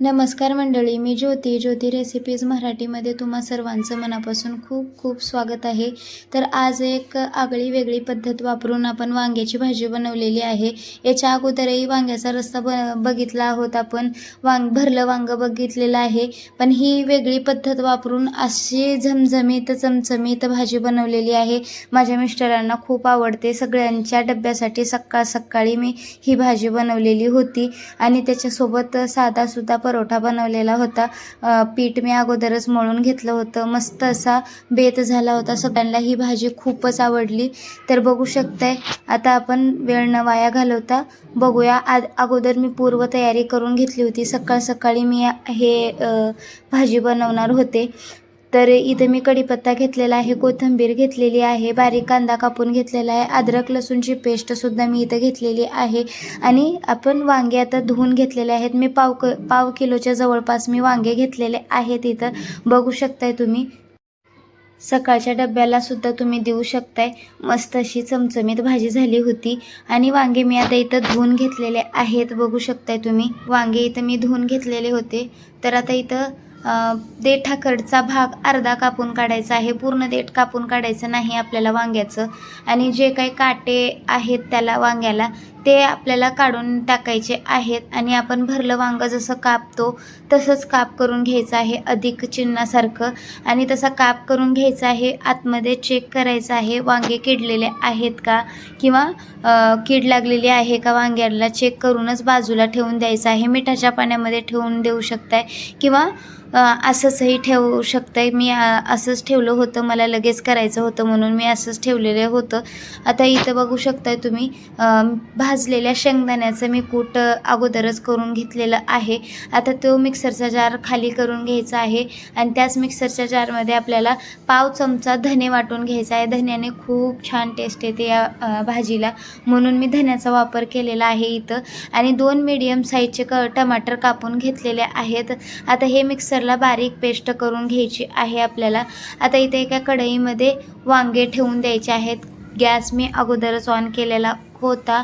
नमस्कार मंडळी मी ज्योती. ज्योती रेसिपीज मराठीमध्ये तुम्हा सर्वांचं मनापासून खूप खूप स्वागत आहे. तर आज एक आगळी वेगळी पद्धत वापरून आपण वांग्याची भाजी बनवलेली आहे. याच्या अगोदरही वांग्याचा रस्ता ब बघितला आहोत आपण. वांग भरलं वांगं बघितलेलं आहे. पण ही वेगळी पद्धत वापरून अशी झमझमीत चमचमीत भाजी बनवलेली आहे. माझ्या मिस्टरांना खूप आवडते. सगळ्यांच्या डब्यासाठी सकाळ सकाळी मी ही भाजी बनवलेली होती. आणि त्याच्यासोबत साधासुद्धा परोठा बनवलेला होता. पीठ मी अगोदरच मळून घेतलं होतं. मस्त असा बेत झाला होता. सगळ्यांना ही भाजी खूपच आवडली. तर बघू शकताय आता आपण वेळ न वाया घालवता बघूया. आ अगोदर मी पूर्व तयारी करून घेतली होती. सकाळ सकाळी मी हे भाजी बनवणार होते. तर इथं मी कढीपत्ता घेतलेला आहे कोथिंबीर घेतलेली आहे बारीक कांदा कापून घेतलेला आहे अद्रक लसूणची पेस्टसुद्धा मी इथं घेतलेली आहे. आणि आपण वांगे आता धुवून घेतलेले आहेत. मी पाव क पाव किलोच्या जवळपास मी वांगे घेतलेले आहेत इथं. बघू शकताय तुम्ही. सकाळच्या डब्याला सुद्धा तुम्ही देऊ शकताय. मस्त अशी चमचमीत भाजी झाली होती. आणि वांगे मी आता इथं धुवून घेतलेले आहेत. बघू शकताय तुम्ही. वांगे इथं मी धुवून घेतलेले होते. तर आता इथं देठाकडचा भाग अर्धा कापून काढायचा आहे. पूर्ण देठ कापून काढायचं नाही आपल्याला वांग्याचं. आणि जे काही काटे आहेत त्याला वांग्याला ते आपल्याला काढून टाकायचे आहेत. आणि आपण भरलं वांगं जसं कापतो तसंच काप करून घ्यायचं आहे अधिक चिन्हासारखं. आणि तसा काप करून घ्यायचा आहे आतमध्ये चेक करायचं आहे वांगे किडलेले आहेत का? किंवा कीड लागलेली आहे का वांग्याला चेक करूनच बाजूला ठेवून द्यायचं आहे. मिठाच्या पाण्यामध्ये ठेवून देऊ शकताय. किंवा असंचही ठेवू शकताय. मी असंच ठेवलं होतं. मला लगेच करायचं होतं म्हणून मी असंच ठेवलेलं होतं. आता इथं बघू शकताय तुम्ही भाजलेल्या शेंगदाण्याचं मी कूट अगोदरच करून घेतलेलं आहे. आता तो मिक्सरचा जार खाली करून घ्यायचा आहे आणि त्याच मिक्सरच्या जारमध्ये आपल्याला पाव चमचा धने वाटून घ्यायचा आहे. धन्याने खूप छान टेस्ट येते या भाजीला. म्हणून मी धन्याचा वापर केलेला आहे इथं. आणि दोन मीडियम साईजचे क टमाटर कापून घेतलेले आहेत. आता हे मिक्सर मिक्सरला बारीक पेस्ट करून घ्यायची आहे आपल्याला. आता इथे एका कढईमध्ये वांगे ठेवून द्यायचे आहेत. गॅस मी अगोदरच ऑन केलेला होता.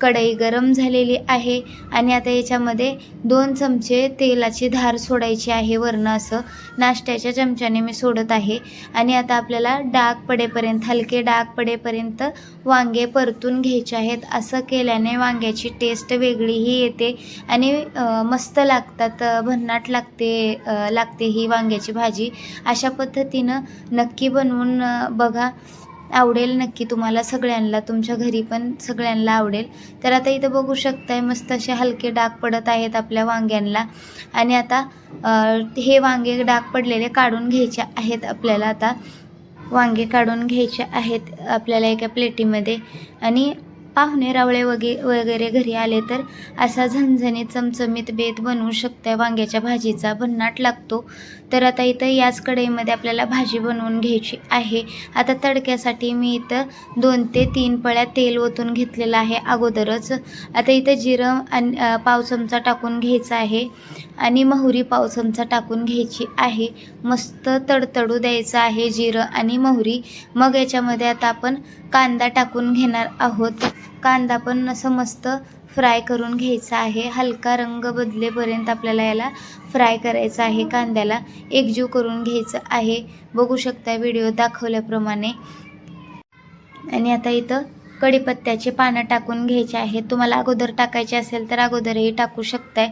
कढई गरम झालेली आहे आणि आता याच्यामध्ये दोन चमचे तेलाची धार सोडायची आहे वरनं असं. नाश्त्याच्या चमच्याने मी सोडत आहे. आणि आता आपल्याला डाग पडेपर्यंत हलके डाग पडेपर्यंत वांगे परतून घ्यायचे आहेत. असं केल्याने वांग्याची टेस्ट वेगळीही येते आणि मस्त लागतात भन्नाट लागते लागते ही वांग्याची भाजी. अशा पद्धतीनं नक्की बनवून बघा. आवडेल नक्की तुम्हाला सगळ्यांना तुमच्या घरी पण सगळ्यांना आवडेल. तर आता इथं बघू शकताय मस्त असे हलके डाग पडत आहेत आपल्या वांग्यांना. आणि आता हे वांगे डाग पडलेले काढून घ्यायचे आहेत आपल्याला आता. वांगे काढून घ्यायचे आहेत आपल्याला एका प्लेटीमध्ये. आणि पाहुणे रावळे वगे वगैरे घरी आले तर असा झणझणीत चमचमीत बेत बनवू शकते वांग्याच्या भाजीचा भन्नाट लागतो. तर आता इथं याच कढईमध्ये आपल्याला भाजी बनवून घ्यायची आहे. आता तडक्यासाठी मी इथं दोन ते तीन पळ्या तेल ओतून घेतलेलं आहे. अगोदरच आता इथं जिरं आणि पाव चमचा टाकून घ्यायचा आहे. आणि मोहरी पाव चमचा टाकून घ्यायची आहे. मस्त तडतडू द्यायचं आहे जिरं आणि मोहरी. मग याच्यामध्ये आता आपण कांदा टाकून घेणार आहोत. कांदा पण असं मस्त फ्राय करून घ्यायचा आहे. हलका रंग बदलेपर्यंत आपल्याला याला फ्राय करायचं आहे. कांद्याला एकजीव करून घ्यायचं आहे. बघू शकता व्हिडिओ दाखवल्याप्रमाणे. आणि आता इथं कढीपत्त्याचे पानं टाकून घ्यायचे आहेत तुम्हाला अगोदर टाकायचे असेल तर अगोदरही टाकू शकताय.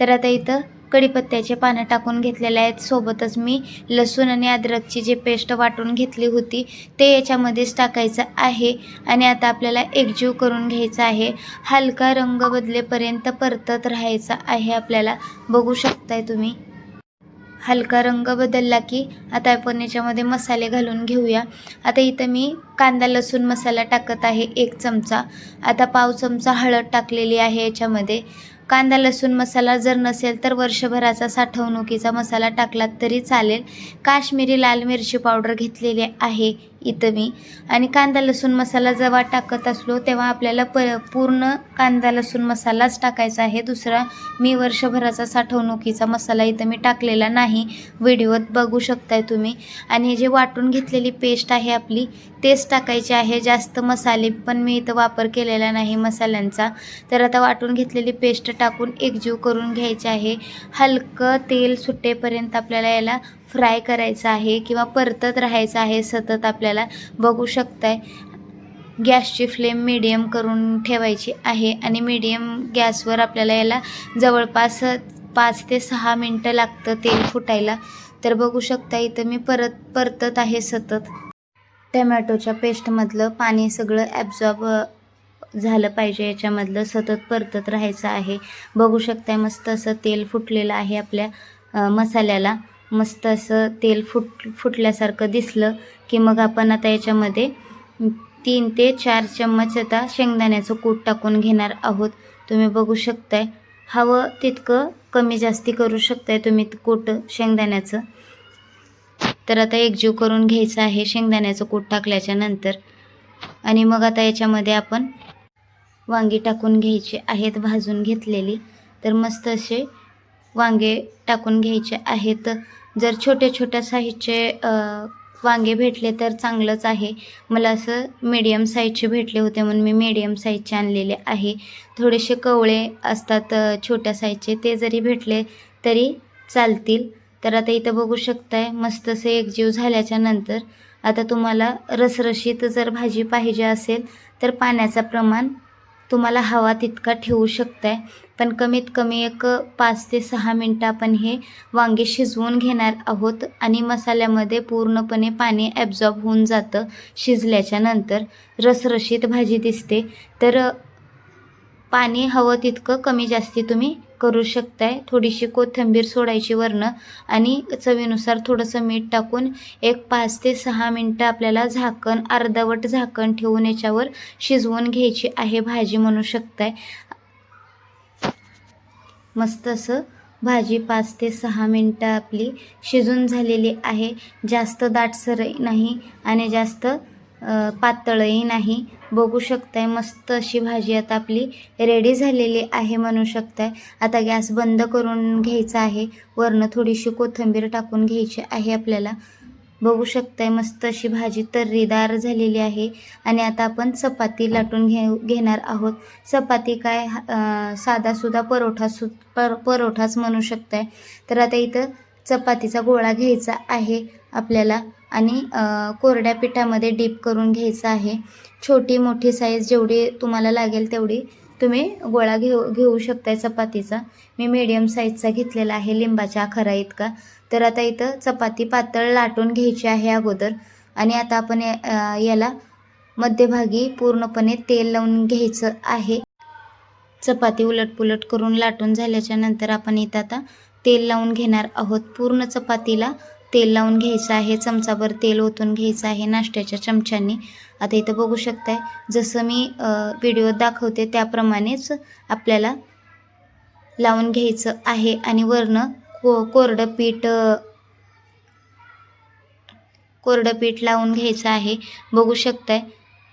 तर आता इथं कढीपत्त्याचे पानं टाकून घेतलेले आहेत. सोबतच मी लसूण आणि अद्रकची जी पेस्ट वाटून घेतली होती ते याच्यामध्येच टाकायचं आहे. आणि आता आपल्याला एकजीव करून घ्यायचं आहे. हलका रंग बदलेपर्यंत परतत राहायचं आहे आपल्याला. बघू शकताय तुम्ही. हलका रंग बदलला की आता आपण याच्यामध्ये मसाले घालून घेऊया. आता इथं मी कांदा लसूण मसाला टाकत आहे एक चमचा. आता पाव चमचा हळद टाकलेली आहे याच्यामध्ये. कांदा लसूण मसाला जर नसेल तर वर्षभराचा साठवणुकीचा मसाला टाकलात तरी चालेल. काश्मीरी लाल मिरची पावडर घेतलेली आहे. इथं मी. आणि कांदा लसूण मसाला जेव्हा टाकत असलो तेव्हा आपल्याला प पूर्ण कांदा लसूण मसालाच टाकायचा आहे. दुसरा मी वर्षभराचा साठवणुकीचा मसाला इथं मी टाकलेला नाही. व्हिडिओत बघू शकताय तुम्ही. आणि जे वाटून घेतलेली पेस्ट आहे आपली तेच टाकायची आहे. जास्त मसाले पण मी इथं वापर केलेला नाही मसाल्यांचा. तर आता वाटून घेतलेली पेस्ट टाकून एकजीव करून घ्यायची आहे. हलकं तेल सुटेपर्यंत आपल्याला याला फ्राय करायचं आहे किंवा परतत राहायचं आहे सतत आपल्याला बघू शकताय. गॅसची फ्लेम मीडियम करून ठेवायची आहे आणि मीडियम गॅसवर आपल्याला याला जवळपास पाच ते सहा मिनटं लागतं तेल फुटायला. तर बघू शकता इथं मी परत परतत आहे सतत. टमॅटोच्या पेस्टमधलं पाणी सगळं ॲब्झॉर्ब झालं पाहिजे. याच्यामधलं सतत परतत राहायचं आहे. बघू शकताय मस्त असं तेल फुटलेलं आहे आपल्या मसाल्याला. मस्त असं तेल फुट फुटल्यासारखं दिसलं की मग आपण आता याच्यामध्ये तीन ते चार चम्मच आता शेंगदाण्याचं कूट टाकून घेणार आहोत. तुम्ही बघू शकताय. हवं तितकं कमी जास्ती करू शकताय तुम्ही कूट शेंगदाण्याचं. तर आता एकजीव करून घ्यायचं आहे शेंगदाण्याचं कूट टाकल्याच्या नंतर. आणि मग आता याच्यामध्ये आपण वांगी टाकून घ्यायची आहेत भाजून घेतलेली. तर मस्त असे वांगे टाकून घ्यायचे आहेत. जर छोट्या छोट्या साईजचे वांगे भेटले तर चांगलंच आहे. मला असं मीडियम साईजचे भेटले होते म्हणून मी मीडियम साईजचे आणलेले आहे. थोडेसे कवळे असतात छोट्या साईजचे ते जरी भेटले तरी चालतील. तर आता इथं बघू शकताय मस्त असे एकजीव झाल्याच्यानंतर आता तुम्हाला रसरशीत जर भाजी पाहिजे असेल तर पाण्याचं प्रमाण तुम्हाला हवा तितका ठेवू शकताय. पण कमीत कमी एक पाच ते सहा मिनटं आपण हे वांगे शिजवून घेणार आहोत. आणि मसाल्यामध्ये पूर्णपणे पाणी ॲब्झॉर्ब होऊन जातं शिजल्याच्या नंतर. रसरशीत भाजी दिसते. तर पाणी हवं तितकं कमी जास्ती तुम्ही करू शकताय. थोडीशी कोथिंबीर सोडायची वरनं आणि चवीनुसार थोडंसं मीठ टाकून एक पाच ते सहा मिनटं आपल्याला झाकण अर्धवट झाकण ठेवून याच्यावर शिजवून घ्यायची आहे. भाजी म्हणू शकताय. मस्त असं भाजी पाच ते सहा मिनटं आपली शिजून झालेली आहे. जास्त दाटसर नाही आणि जास्त पातळही नाही. बघू शकताय मस्त अशी भाजी आता आपली रेडी झालेली आहे म्हणू शकताय. आता गॅस बंद करून घ्यायचा आहे. वरनं थोडीशी कोथिंबीर टाकून घ्यायची आहे आपल्याला. बघू शकताय मस्त अशी भाजी तर्रीदार झालेली आहे. आणि आता आपण चपाती लाटून घे घेणार आहोत. चपाती काय साधासुद्धा परोठा सु पर परोठाच म्हणू शकताय. तर आता इथं चपातीचा गोळा घ्यायचा आहे आपल्याला आणि कोरड्या पिठामध्ये डीप करून घ्यायचा आहे. छोटी मोठी साईज जेवढी तुम्हाला लागेल तेवढी तुम्ही गोळा घेऊ घेऊ शकताय चपातीचा. मी मीडियम साईजचा घेतलेला आहे लिंबाच्या आखारा इतका. तर आता इथं चपाती पातळ लाटून घ्यायची आहे अगोदर. आणि आता आपण याला मध्यभागी पूर्णपणे तेल लावून घ्यायचं आहे. चपाती उलटपुलट करून लाटून झाल्याच्यानंतर आपण इथं आता तेल लावून घेणार आहोत. पूर्ण चपातीला तेल लावून घ्यायचं आहे. चमचाभर तेल ओतून घ्यायचं आहे नाश्त्याच्या चमच्यांनी. आता इथं बघू शकताय जसं मी व्हिडिओ दाखवते त्याप्रमाणेच आपल्याला लावून घ्यायचं आहे आणि वरनं को कोरडं पीठ कोरडं पीठ लावून घ्यायचं आहे. बघू शकताय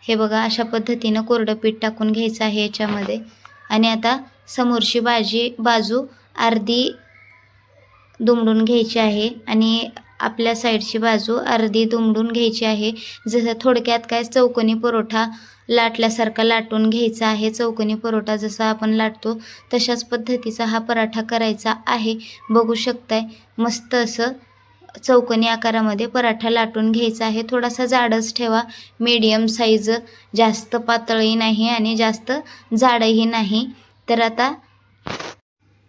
हे बघा अशा पद्धतीनं कोरडं पीठ टाकून घ्यायचं आहे याच्यामध्ये. आणि आता समोरची भाजी बाजू अर्धी दुमडून घ्यायची आहे आणि आपल्या साईडची बाजू अर्धी दुमडून घ्यायची आहे. जसं थोडक्यात काय चौकोनी परोठा लाटल्यासारखा लाटून घ्यायचा आहे. चौकोनी परोठा जसा आपण लाटतो तशाच पद्धतीचा हा पराठा करायचा आहे. बघू शकताय मस्त असं चौकोनी आकारामध्ये पराठा लाटून घ्यायचा आहे. थोडासा जाडच ठेवा. मीडियम साईज जास्त पातळही नाही आणि जास्त जाडही नाही. तर आता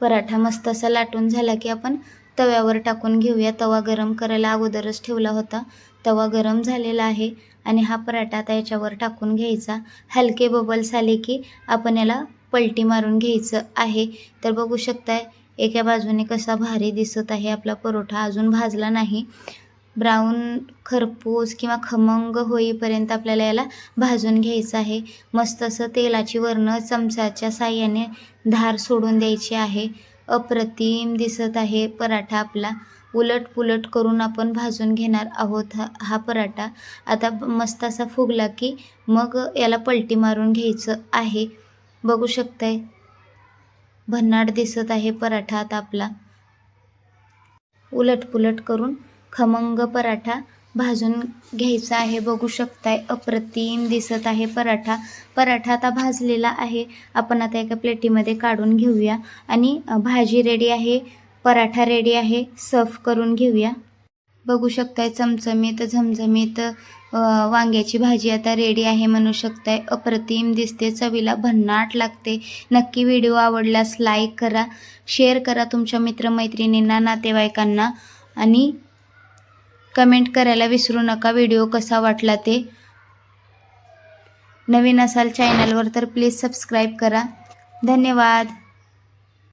पराठा मस्त असा लाटून झाला की आपण तव्यावर टाकून घेऊया. तवा गरम करायला अगोदरच ठेवला होता. तवा गरम झालेला आहे आणि हा पराठा आता याच्यावर टाकून घ्यायचा. हलके बबल्स आले की आपण याला पलटी मारून घ्यायचं आहे. तर बघू शकताय एका बाजूने कसा भारी दिसत आहे आपला परोठा. अजून भाजला नाही. ब्राऊन खरपूस किंवा खमंग होईपर्यंत आपल्याला याला भाजून घ्यायचं आहे. मस्त असं तेलाची वरनं चमचाच्या साह्याने धार सोडून द्यायची आहे. अप्रतिम दिसत आहे पराठा आपला. उलट पुलट करून आपण भाजून घेणार आहोत हा हा पराठा. आता मस्त असा फुगला की मग याला पलटी मारून घ्यायचं आहे. बघू शकताय. भन्नाट दिसत आहे पराठा आता आपला. उलट पुलट करून खमंग पराठा भाजून घ्यायचा आहे. बघू शकताय अप्रतिम दिसत आहे पराठा. पराठा आता भाजलेला आहे. आपण आता एका प्लेटीमध्ये काढून घेऊया. आणि भाजी रेडी आहे. पराठा रेडी आहे. सर्व करून घेऊया. बघू शकताय चमचमीत झमझमीत वांग्याची भाजी आता रेडी आहे म्हणू शकताय. अप्रतिम दिसते. चवीला भन्नाट लागते. नक्की व्हिडिओ आवडल्यास लाईक करा. शेअर करा तुमच्या मित्रमैत्रिणींना नातेवाईकांना. आणि कमेंट करायला विसरू नका. व्हिडिओ कसा वाटला ते. नवीन असाल चॅनलवर तर प्लीज सबस्क्राईब करा. धन्यवाद.